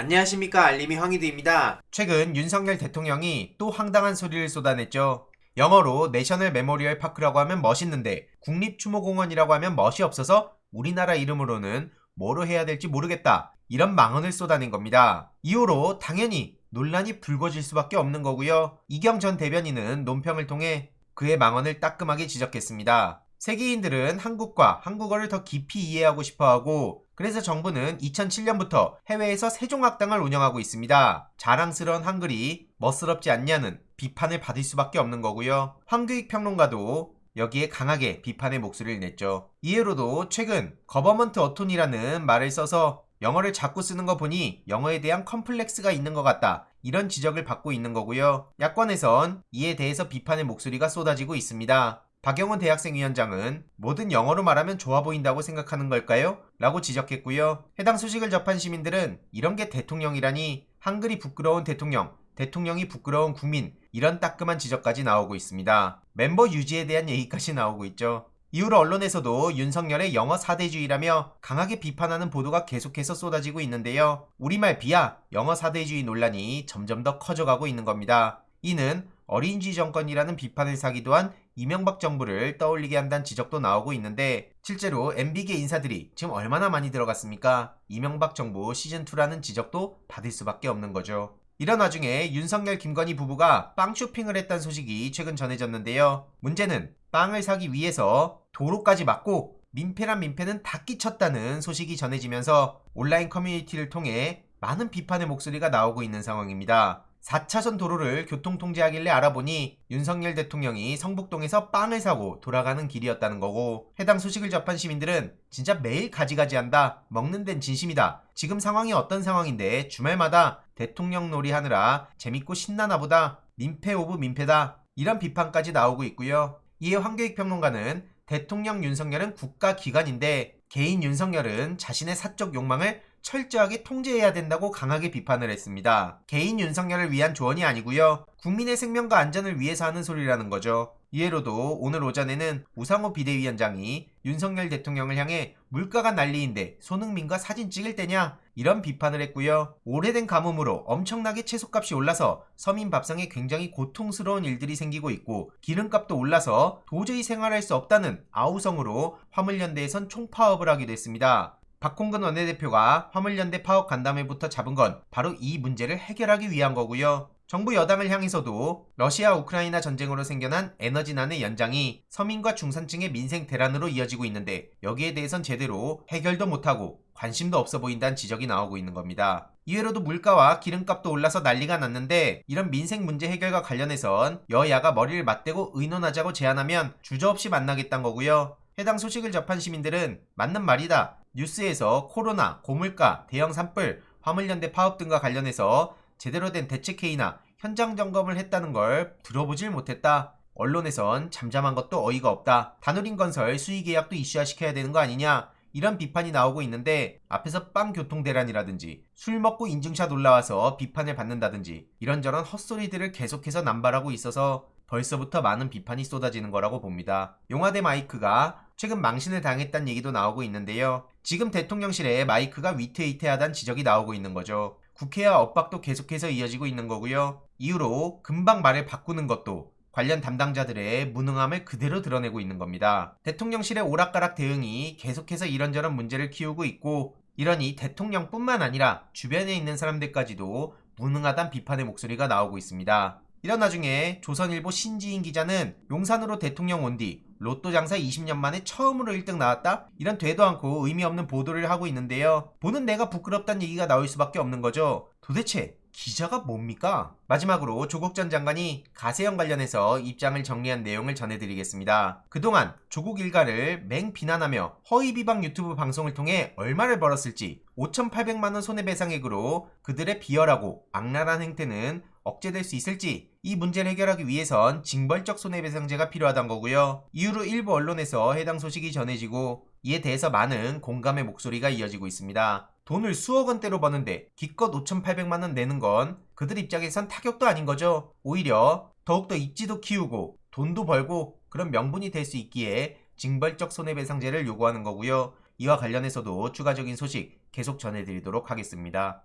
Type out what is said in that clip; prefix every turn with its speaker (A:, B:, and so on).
A: 안녕하십니까 알림이 황희두입니다.
B: 최근 윤석열 대통령이 또 황당한 소리를 쏟아냈죠. 영어로 내셔널 메모리얼 파크라고 하면 멋있는데 국립추모공원이라고 하면 멋이 없어서 우리나라 이름으로는 뭐로 해야 될지 모르겠다. 이런 망언을 쏟아낸 겁니다. 이후로 당연히 논란이 불거질 수밖에 없는 거고요. 이경 전 대변인은 논평을 통해 그의 망언을 따끔하게 지적했습니다. 세계인들은 한국과 한국어를 더 깊이 이해하고 싶어 하고 그래서 정부는 2007년부터 해외에서 세종학당을 운영하고 있습니다. 자랑스러운 한글이 멋스럽지 않냐는 비판을 받을 수밖에 없는 거고요. 황교익 평론가도 여기에 강하게 비판의 목소리를 냈죠. 이해로도 최근 거버먼트 어톤이라는 말을 써서 영어를 자꾸 쓰는 거 보니 영어에 대한 컴플렉스가 있는 것 같다. 이런 지적을 받고 있는 거고요. 야권에선 이에 대해서 비판의 목소리가 쏟아지고 있습니다. 박영원 대학생 위원장은 뭐든 영어로 말하면 좋아 보인다고 생각하는 걸까요? 라고 지적했고요. 해당 소식을 접한 시민들은 이런 게 대통령이라니 한글이 부끄러운 대통령, 대통령이 부끄러운 국민 이런 따끔한 지적까지 나오고 있습니다. 멤버 유지에 대한 얘기까지 나오고 있죠. 이후로 언론에서도 윤석열의 영어 사대주의라며 강하게 비판하는 보도가 계속해서 쏟아지고 있는데요. 우리말 비하 영어 사대주의 논란이 점점 더 커져가고 있는 겁니다. 이는 어린이주의 정권이라는 비판을 사기도 한 이명박 정부를 떠올리게 한다는 지적도 나오고 있는데 실제로 MB계 인사들이 지금 얼마나 많이 들어갔습니까? 이명박 정부 시즌2라는 지적도 받을 수밖에 없는 거죠. 이런 와중에 윤석열 김건희 부부가 빵 쇼핑을 했다는 소식이 최근 전해졌는데요. 문제는 빵을 사기 위해서 도로까지 막고 민폐란 민폐는 다 끼쳤다는 소식이 전해지면서 온라인 커뮤니티를 통해 많은 비판의 목소리가 나오고 있는 상황입니다. 4차선 도로를 교통 통제하길래 알아보니 윤석열 대통령이 성북동에서 빵을 사고 돌아가는 길이었다는 거고 해당 소식을 접한 시민들은 진짜 매일 가지가지한다 먹는 데는 진심이다. 지금 상황이 어떤 상황인데 주말마다 대통령 놀이 하느라 재밌고 신나나 보다. 민폐 오브 민폐다. 이런 비판까지 나오고 있고요. 이에 황교익 평론가는 대통령 윤석열은 국가 기관인데 개인 윤석열은 자신의 사적 욕망을 철저하게 통제해야 된다고 강하게 비판을 했습니다. 개인 윤석열을 위한 조언이 아니고요. 국민의 생명과 안전을 위해서 하는 소리라는 거죠. 이해로도 오늘 오전에는 우상호 비대위원장이 윤석열 대통령을 향해 물가가 난리인데 손흥민과 사진 찍을 때냐 이런 비판을 했고요. 오래된 가뭄으로 엄청나게 채소값이 올라서 서민 밥상에 굉장히 고통스러운 일들이 생기고 있고 기름값도 올라서 도저히 생활할 수 없다는 아우성으로 화물연대에선 총파업을 하기도 했습니다. 박홍근 원내대표가 화물연대 파업 간담회부터 잡은 건 바로 이 문제를 해결하기 위한 거고요. 정부 여당을 향해서도 러시아 우크라이나 전쟁으로 생겨난 에너지난의 연장이 서민과 중산층의 민생 대란으로 이어지고 있는데 여기에 대해선 제대로 해결도 못하고 관심도 없어 보인다는 지적이 나오고 있는 겁니다. 이외로도 물가와 기름값도 올라서 난리가 났는데 이런 민생 문제 해결과 관련해선 여야가 머리를 맞대고 의논하자고 제안하면 주저없이 만나겠다는 거고요. 해당 소식을 접한 시민들은 맞는 말이다. 뉴스에서 코로나, 고물가, 대형 산불, 화물연대 파업 등과 관련해서 제대로 된 대책회의나 현장 점검을 했다는 걸 들어보질 못했다. 언론에선 잠잠한 것도 어이가 없다. 다누린 건설 수의 계약도 이슈화시켜야 되는 거 아니냐. 이런 비판이 나오고 있는데 앞에서 빵 교통 대란이라든지 술 먹고 인증샷 올라와서 비판을 받는다든지 이런저런 헛소리들을 계속해서 남발하고 있어서 벌써부터 많은 비판이 쏟아지는 거라고 봅니다. 용화대 마이크가 최근 망신을 당했다는 얘기도 나오고 있는데요. 지금 대통령실에 마이크가 위태위태하다는 지적이 나오고 있는 거죠. 국회와 엇박도 계속해서 이어지고 있는 거고요. 이후로 금방 말을 바꾸는 것도 관련 담당자들의 무능함을 그대로 드러내고 있는 겁니다. 대통령실의 오락가락 대응이 계속해서 이런저런 문제를 키우고 있고 이러니 대통령뿐만 아니라 주변에 있는 사람들까지도 무능하단 비판의 목소리가 나오고 있습니다. 이런 와중에 조선일보 신지인 기자는 용산으로 대통령 온 뒤 로또 장사 20년 만에 처음으로 1등 나왔다? 이런 되도 않고 의미 없는 보도를 하고 있는데요. 보는 내가 부끄럽다는 얘기가 나올 수밖에 없는 거죠. 도대체 기자가 뭡니까? 마지막으로 조국 전 장관이 가세형 관련해서 입장을 정리한 내용을 전해드리겠습니다. 그동안 조국 일가를 맹 비난하며 허위 비방 유튜브 방송을 통해 얼마를 벌었을지 5,800만원 손해배상액으로 그들의 비열하고 악랄한 행태는 억제될 수 있을지 이 문제를 해결하기 위해선 징벌적 손해배상제가 필요하단 거고요. 이후로 일부 언론에서 해당 소식이 전해지고 이에 대해서 많은 공감의 목소리가 이어지고 있습니다. 돈을 수억 원대로 버는데 기껏 5,800만 원 내는 건 그들 입장에선 타격도 아닌 거죠. 오히려 더욱더 입지도 키우고 돈도 벌고 그런 명분이 될 수 있기에 징벌적 손해배상제를 요구하는 거고요. 이와 관련해서도 추가적인 소식 계속 전해드리도록 하겠습니다.